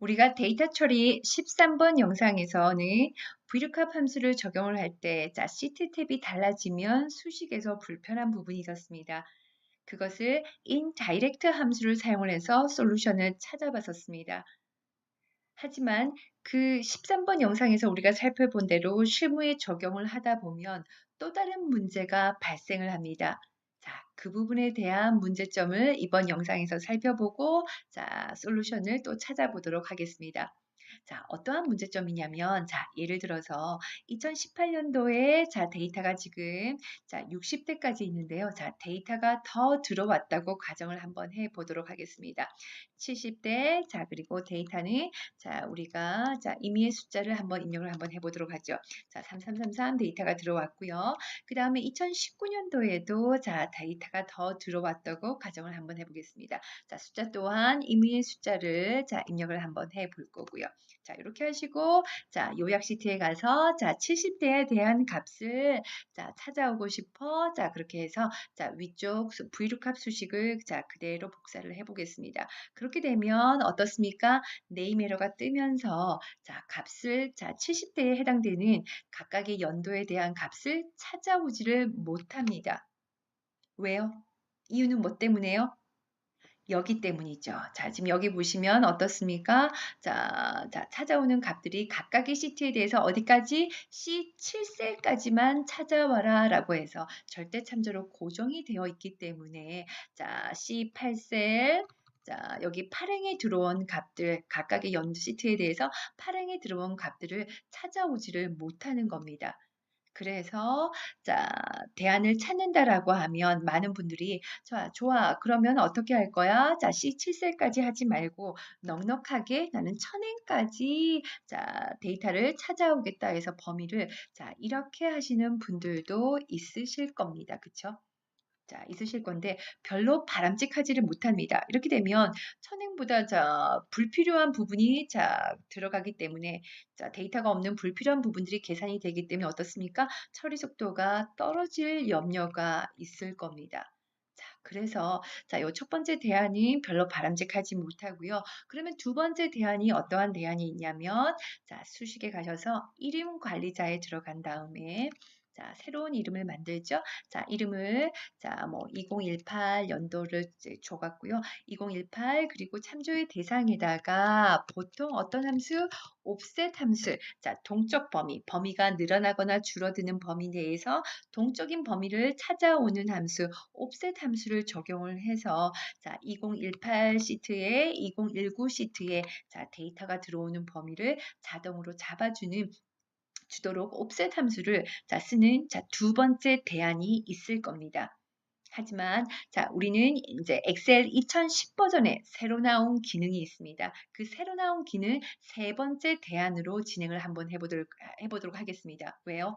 우리가 데이터 처리 13번 영상에서는 VLOOKUP 함수를 적용을 할 때 자, 시트 탭이 달라지면 수식에서 불편한 부분이 있었습니다. 그것을 indirect 함수를 사용을 해서 솔루션을 찾아봤었습니다. 하지만 그 13번 영상에서 우리가 살펴본 대로 실무에 적용을 하다 보면 또 다른 문제가 발생을 합니다. 자, 그 부분에 대한 문제점을 이번 영상에서 살펴보고 자, 솔루션을 또 찾아보도록 하겠습니다. 자, 어떠한 문제점이냐면, 자, 예를 들어서 2018년도에 자, 데이터가 지금 자, 60대까지 있는데요. 자, 데이터가 더 들어왔다고 가정을 한번 해 보도록 하겠습니다. 70대, 자, 그리고 데이터는 자, 우리가 자, 임의의 숫자를 한번 입력을 한번 해 보도록 하죠. 자, 3333 데이터가 들어왔고요. 그 다음에 2019년도에도 자, 데이터가 더 들어왔다고 가정을 한번 해 보겠습니다. 자, 숫자 또한 임의의 숫자를 자, 입력을 한번 해 볼 거고요. 자, 이렇게 하시고, 자, 요약 시트에 가서, 자, 70대에 대한 값을, 자, 찾아오고 싶어. 자, 그렇게 해서, 자, 위쪽 VLOOKUP 수식을, 자, 그대로 복사를 해보겠습니다. 그렇게 되면 어떻습니까? 네임 에러가 뜨면서, 자, 값을, 자, 70대에 해당되는 각각의 연도에 대한 값을 찾아오지를 못합니다. 왜요? 이유는 뭐 때문에요? 여기 때문이죠. 자, 지금 여기 보시면 어떻습니까? 자, 자, 찾아오는 값들이 각각의 시트에 대해서 어디까지? C7셀까지만 찾아와라 라고 해서 절대 참조로 고정이 되어 있기 때문에 자, C8셀 자, 여기 8행에 들어온 값들, 각각의 연두 시트에 대해서 8행에 들어온 값들을 찾아오지를 못하는 겁니다. 그래서 자, 대안을 찾는다라고 하면 많은 분들이 좋아, 좋아. 그러면 어떻게 할 거야? 자, C7셀까지 하지 말고 넉넉하게 나는 천행까지 자, 데이터를 찾아오겠다 해서 범위를 자, 이렇게 하시는 분들도 있으실 겁니다. 그쵸? 자, 있으실 건데 별로 바람직하지를 못합니다. 이렇게 되면 천행보다 자, 불필요한 부분이 자, 들어가기 때문에 자, 데이터가 없는 불필요한 부분들이 계산이 되기 때문에 어떻습니까? 처리 속도가 떨어질 염려가 있을 겁니다. 자, 그래서 자, 요 첫 번째 대안이 별로 바람직하지 못하고요. 그러면 두 번째 대안이 어떠한 대안이 있냐면 자, 수식에 가셔서 이름 관리자에 들어간 다음에 자, 새로운 이름을 만들죠. 자, 이름을 자, 뭐 2018 연도를 줘갔고요. 2018 그리고 참조의 대상에다가 보통 어떤 함수 옵셋 함수, 자, 동적 범위, 범위가 늘어나거나 줄어드는 범위 내에서 동적인 범위를 찾아오는 함수, 옵셋 함수를 적용을 해서 자, 2018 시트에 2019 시트에 자, 데이터가 들어오는 범위를 자동으로 잡아주는 주도록 옵셋 함수를 자, 쓰는 자, 두 번째 대안이 있을 겁니다. 하지만 자 우리는 이제 엑셀 2010 버전에 새로 나온 기능이 있습니다. 그 새로 나온 기능 세 번째 대안으로 진행을 한번 해보도록, 해보도록 하겠습니다. 왜요?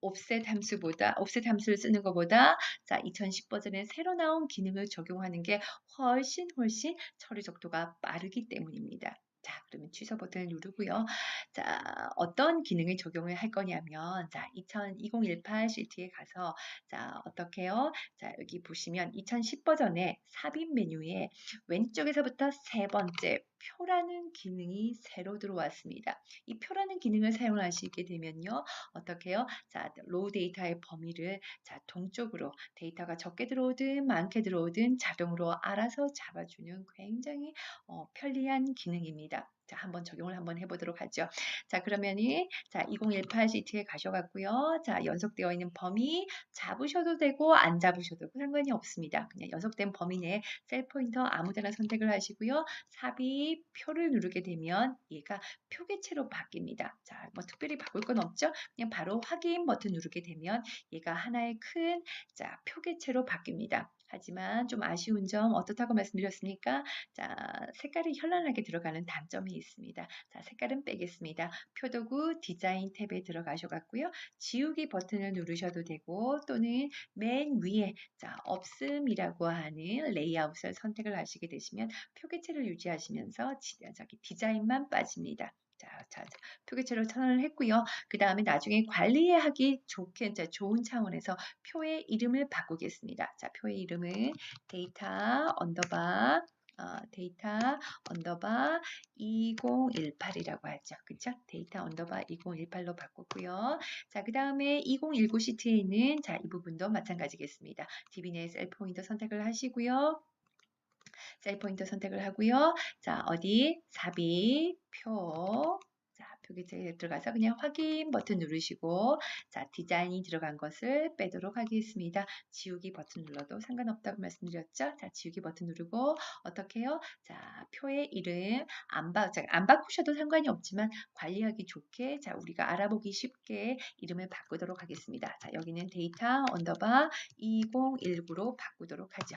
옵셋 함수보다 옵셋 함수를 쓰는 것보다 자 2010 버전에 새로 나온 기능을 적용하는 게 훨씬 훨씬 처리 속도가 빠르기 때문입니다. 자, 그러면 취소 버튼을 누르고요. 자, 어떤 기능을 적용을 할 거냐면, 자, 2018 시트에 가서, 자, 어떻게요? 자, 여기 보시면 2010 버전의 삽입 메뉴에 왼쪽에서부터 세 번째 표라는 기능이 새로 들어왔습니다. 이 표라는 기능을 사용하시게 되면요. 어떻게 요 자, 로우 데이터의 범위를 자, 동쪽으로 데이터가 적게 들어오든 많게 들어오든 자동으로 알아서 잡아주는 굉장히 어, 편리한 기능입니다. 자, 한번 적용을 한번 해보도록 하죠. 자, 그러면이, 자, 2018 시트에 가셔갖고요. 자, 연속되어 있는 범위 잡으셔도 되고, 안 잡으셔도 상관이 없습니다. 그냥 연속된 범위 내에 셀 포인터 아무데나 선택을 하시고요. 삽입 표를 누르게 되면 얘가 표계체로 바뀝니다. 자, 뭐 특별히 바꿀 건 없죠? 그냥 바로 확인 버튼 누르게 되면 얘가 하나의 큰, 자, 표계체로 바뀝니다. 하지만 좀 아쉬운 점 어떻다고 말씀드렸습니까? 자, 색깔이 현란하게 들어가는 단점이 있습니다. 자, 색깔은 빼겠습니다. 표도구 디자인 탭에 들어가셔갖고요. 지우기 버튼을 누르셔도 되고 또는 맨 위에 자, 없음이라고 하는 레이아웃을 선택을 하시게 되시면 표기체를 유지하시면서 디자인만 빠집니다. 자, 자, 자 표기체로 선언을 했고요. 그 다음에 나중에 관리하기 좋게 이제 좋은 차원에서 표의 이름을 바꾸겠습니다. 자, 표의 이름은 데이터 언더바 어, 데이터 언더바 2018이라고 하죠. 그쵸? 데이터 언더바 2018로 바꿨고요. 자, 그 다음에 2019 시트에 있는 자, 이 부분도 마찬가지겠습니다. DB 내셀 포인터 선택을 하시고요. 셀 포인터 선택을 하고요. 자, 어디? 삽입, 표, 표기체에 들어가서 그냥 확인 버튼 누르시고 자 디자인이 들어간 것을 빼도록 하겠습니다. 지우기 버튼 눌러도 상관없다고 말씀드렸죠. 자 지우기 버튼 누르고 어떻게 해요? 자 표의 이름 안, 바, 자, 안 바꾸셔도 상관이 없지만 관리하기 좋게 자 우리가 알아보기 쉽게 이름을 바꾸도록 하겠습니다. 자 여기는 데이터 언더바 2019로 바꾸도록 하죠.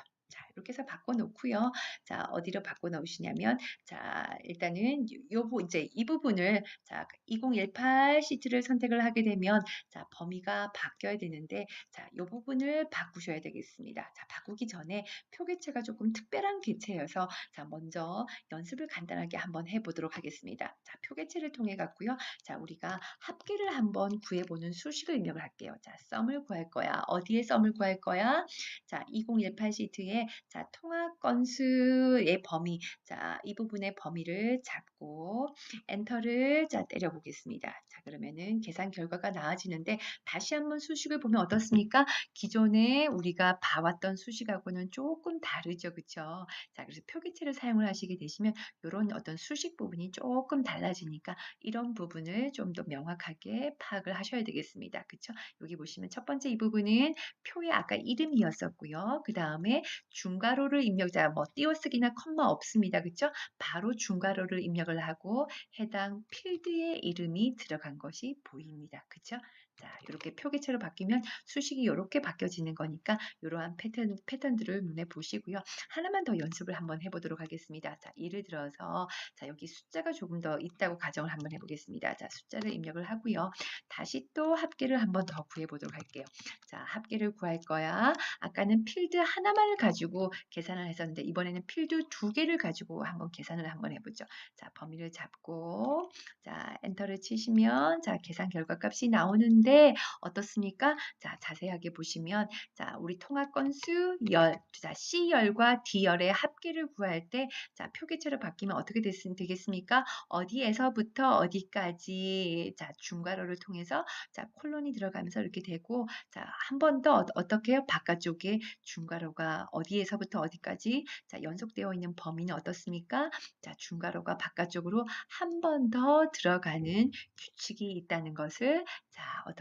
자, 이렇게 해서 바꿔놓고요. 자, 어디로 바꿔놓으시냐면, 자, 일단은 요, 요 이제 이 부분을 자, 2018 시트를 선택을 하게 되면, 자, 범위가 바뀌어야 되는데, 자, 요 부분을 바꾸셔야 되겠습니다. 자, 바꾸기 전에 표개체가 조금 특별한 개체여서, 자, 먼저 연습을 간단하게 한번 해보도록 하겠습니다. 자, 표개체를 통해 갖고요. 자, 우리가 합계를 한번 구해보는 수식을 입력을 할게요. 자, 썸을 구할 거야. 어디에 썸을 구할 거야? 자, 2018 시트에 자, 통합 건수의 범위, 자, 이 부분의 범위를 잡고 엔터를 자, 때려 보겠습니다. 자, 그러면은 계산 결과가 나와지는데 다시 한번 수식을 보면 어떻습니까? 기존에 우리가 봐왔던 수식하고는 조금 다르죠. 그쵸? 자, 그래서 표기체를 사용을 하시게 되시면 이런 어떤 수식 부분이 조금 달라지니까 이런 부분을 좀 더 명확하게 파악을 하셔야 되겠습니다. 그쵸? 여기 보시면 첫 번째 이 부분은 표의 아까 이름이었었고요. 그 다음에 중 괄호를 입력자 뭐 띄어쓰기나 컴마 없습니다. 그렇죠? 바로 중괄호를 입력을 하고 해당 필드의 이름이 들어간 것이 보입니다. 그렇죠? 자, 이렇게 표기체로 바뀌면 수식이 이렇게 바뀌어지는 거니까 이러한 패턴, 패턴들을 눈에 보시고요. 하나만 더 연습을 한번 해보도록 하겠습니다. 자, 예를 들어서 자, 여기 숫자가 조금 더 있다고 가정을 한번 해보겠습니다. 자, 숫자를 입력을 하고요. 다시 또 합계를 한번 더 구해보도록 할게요. 자, 합계를 구할 거야. 아까는 필드 하나만을 가지고 계산을 했었는데 이번에는 필드 두 개를 가지고 한번 계산을 한번 해보죠. 자, 범위를 잡고 자, 엔터를 치시면 자, 계산 결과 값이 나오는데 있는데 어떻습니까? 자, 자세하게 보시면 자, 우리 통합 건수 열, 자, C열과 D열의 합계를 구할 때 자, 표기체로 바뀌면 어떻게 됐, 되겠습니까? 어디에서부터 어디까지 자, 중괄호를 통해서 자, 콜론이 들어가면서 이렇게 되고 자, 한 번 더 어떻게 해요? 바깥쪽에 중괄호가 어디에서부터 어디까지 자, 연속되어 있는 범위는 어떻습니까? 자, 중괄호가 바깥쪽으로 한 번 더 들어가는 규칙이 있다는 것을 자, 어떻게?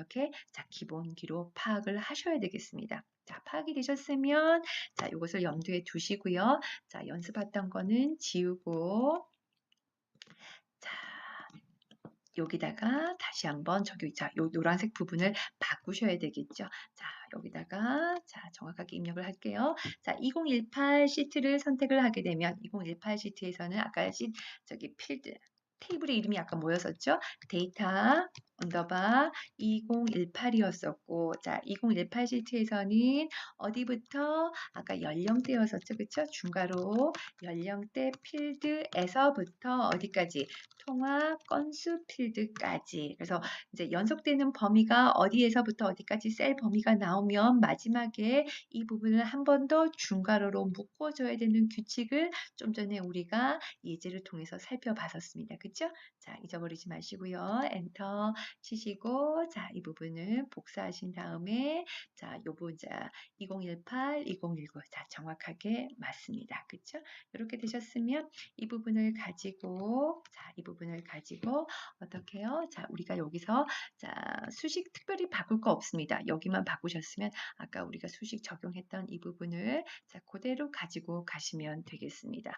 자, 기본기로 파악을 하셔야 되겠습니다. 자, 파악이 되셨으면 자, 이것을 염두에 두시고요. 자, 연습했던 거는 지우고 자, 여기다가 다시 한번 저기 자, 요 노란색 부분을 바꾸셔야 되겠죠. 자, 여기다가 자, 정확하게 입력을 할게요. 자, 2018 시트를 선택을 하게 되면 2018 시트에서는 아까 시 저기 필드 테이블의 이름이 아까 뭐였었죠? 데이터 언더바 2018이었었고 자 2018 시트에서는 어디부터? 아까 연령대였었죠 그쵸? 중괄호. 연령대 필드에서부터 어디까지? 통합 건수 필드까지. 그래서 이제 연속되는 범위가 어디에서부터 어디까지 셀 범위가 나오면 마지막에 이 부분을 한 번 더 중괄호로 묶어줘야 되는 규칙을 좀 전에 우리가 예제를 통해서 살펴봤었습니다. 그쵸? 자 잊어버리지 마시고요. 엔터 치시고 자, 이 부분을 복사하신 다음에 자, 요 부자 2018, 2019 자, 정확하게 맞습니다. 그렇죠? 이렇게 되셨으면 이 부분을 가지고 자, 이 부분을 가지고 어떻게 해요? 자, 우리가 여기서 자, 수식 특별히 바꿀 거 없습니다. 여기만 바꾸셨으면 아까 우리가 수식 적용했던 이 부분을 자, 그대로 가지고 가시면 되겠습니다.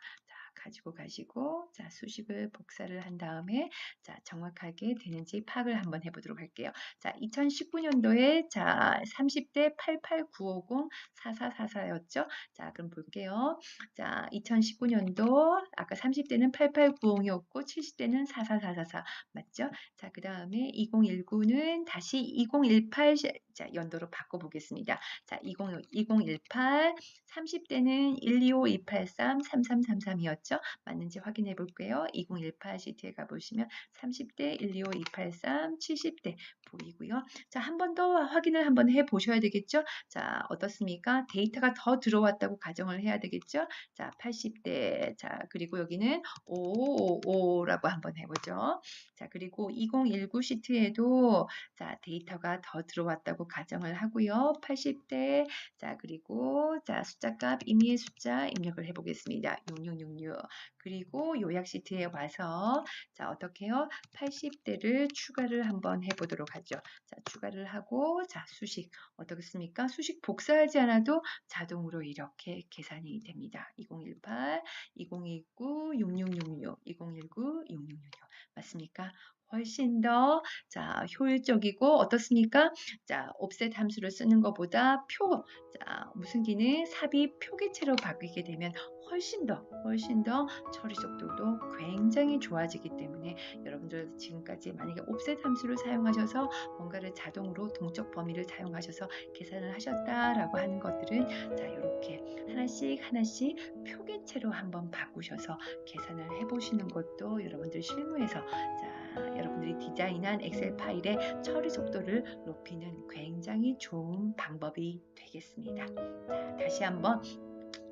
자, 가지고 가시고 자 수식을 복사를 한 다음에 자 정확하게 되는지 파악을 한번 해보도록 할게요. 자 2019년도에 자 30대 88950 4444였죠. 자 그럼 볼게요. 자 2019년도 아까 30대는 88950이었고 70대는 44444 맞죠? 자 그 다음에 2019는 다시 2018 자, 연도로 바꿔보겠습니다. 자, 20, 2018 30대는 125, 283, 3333이었죠. 맞죠? 맞는지 확인해 볼게요. 2018 시트에 가보시면 30대 125 283 70대 보이고요. 자, 한 번 더 확인을 한번 해 보셔야 되겠죠? 자, 어떻습니까? 데이터가 더 들어왔다고 가정을 해야 되겠죠? 자, 80대. 자, 그리고 여기는 555라고 한번 해 보죠. 자, 그리고 2019 시트에도 자, 데이터가 더 들어왔다고 가정을 하고요. 80대. 자, 그리고 자, 숫자값 임의의 숫자 입력을 해 보겠습니다. 6666. 그리고 요약 시트에 와서 자, 어떻게 해요? 80대를 추가를 한번 해보도록 하죠. 자, 추가를 하고 자, 수식 어떻겠습니까? 수식 복사하지 않아도 자동으로 이렇게 계산이 됩니다. 2018, 2019, 6666, 2019, 6666 맞습니까? 훨씬 더 자, 효율적이고 어떻습니까? 자, 옵셋 함수를 쓰는 것보다 표, 자, 무슨 기능? 삽입 표기체로 바뀌게 되면 훨씬 더 훨씬 더 처리 속도도 굉장히 좋아지기 때문에 여러분들 지금까지 만약에 옵셋 함수를 사용하셔서 뭔가를 자동으로 동적 범위를 사용하셔서 계산을 하셨다라고 하는 것들은 자 이렇게 하나씩 하나씩 표기체로 한번 바꾸셔서 계산을 해보시는 것도 여러분들 실무에서 자 여러분들이 디자인한 엑셀 파일의 처리 속도를 높이는 굉장히 좋은 방법이 되겠습니다. 자, 다시 한번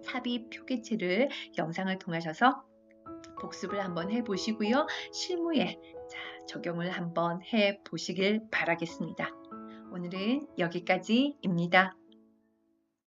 삽입 표기체를 영상을 통하셔서 복습을 한번 해 보시고요. 실무에 자, 적용을 한번 해 보시길 바라겠습니다. 오늘은 여기까지입니다.